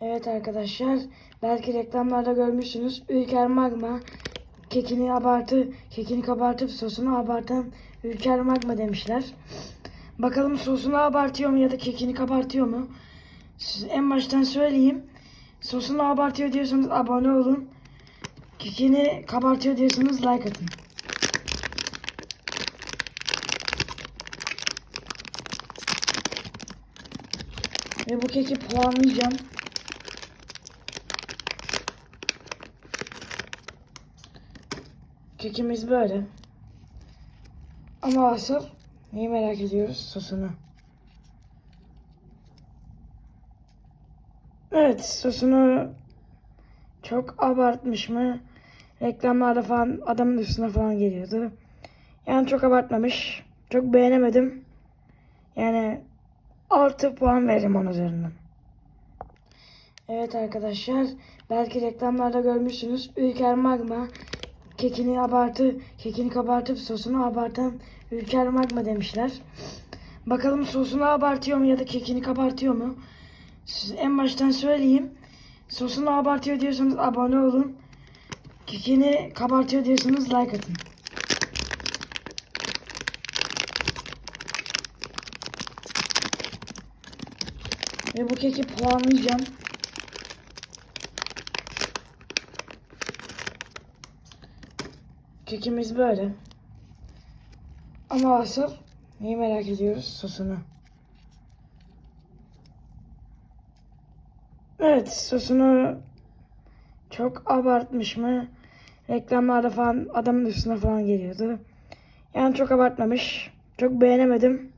Evet arkadaşlar, belki reklamlarda görmüşsünüz. Ülker Magma kekini abartı, kekini kabartıp sosunu abartan Ülker Magma demişler. Bakalım sosunu abartıyor mu ya da kekini kabartıyor mu? En baştan söyleyeyim. Sosunu abartıyor diyorsanız abone olun. Kekini kabartıyor diyorsanız like atın. Ve bu keki puanlayacağım. Kekimiz böyle. Ama asıl neyi merak ediyoruz? Sosunu. Evet sosunu çok abartmış mı? Reklamlarda falan adamın üstüne falan geliyordu. Yani çok abartmamış. Çok beğenemedim. Yani 6 puan veririm onun üzerinden. Evet arkadaşlar, belki reklamlarda görmüşsünüz. Ülker Magma kekini abartı, kekini kabartıp sosunu abartan Ülker Magma demişler. Bakalım sosunu abartıyor mu ya da kekini kabartıyor mu? En baştan söyleyeyim. Sosunu abartıyor diyorsanız abone olun. Kekini kabartıyor diyorsanız like atın. Ve bu keki puanlayacağım. Kekimiz böyle. Ama asıl neyi merak ediyoruz? Sosunu. Evet sosunu çok abartmış mı? Reklamlarda falan adamın üstüne falan geliyordu. Yani çok abartmamış. Çok beğenemedim.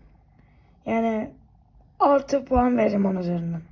Yani 6 puan veririm onun üzerinden.